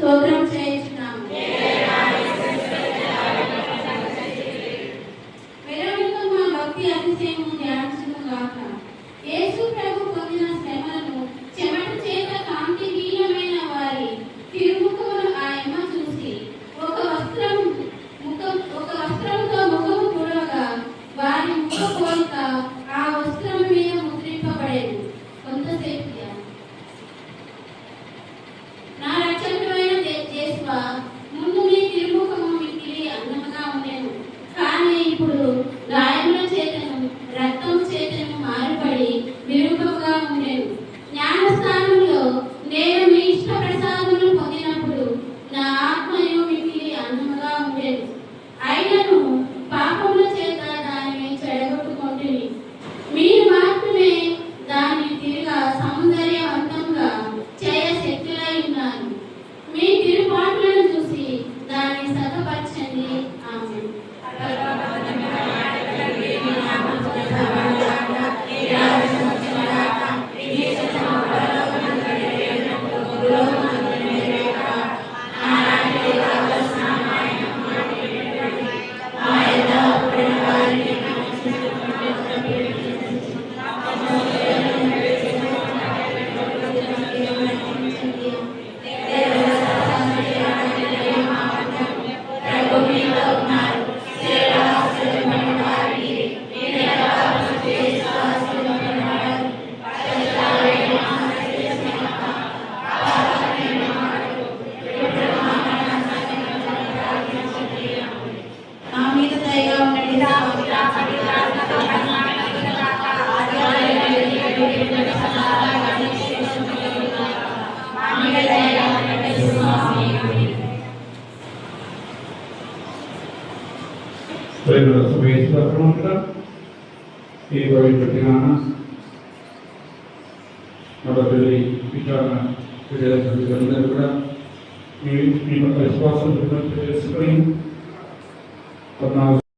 స్తోత్రం చేయించున్నాము. వెలవెలతో మా భక్తి అతిశయము ధ్యానించము యేసు ప్రభు పొందిన శ్రమలను చేత కాంతి నీలమైన వారి తిరుముఖమును ఆయమ్మ చూసి ఒక వస్త్రం ముఖం ఒక వస్త్రంతో ముఖము పూడవగా వారి ముఖ 两个三 ప్రేమ సమేశ్వర ఈ పవిత్ర మొదటి విచారణ ప్రజలందరూ కూడా. మీ మీ యొక్క విశ్వాసం చేసుకొని పద్నాలుగు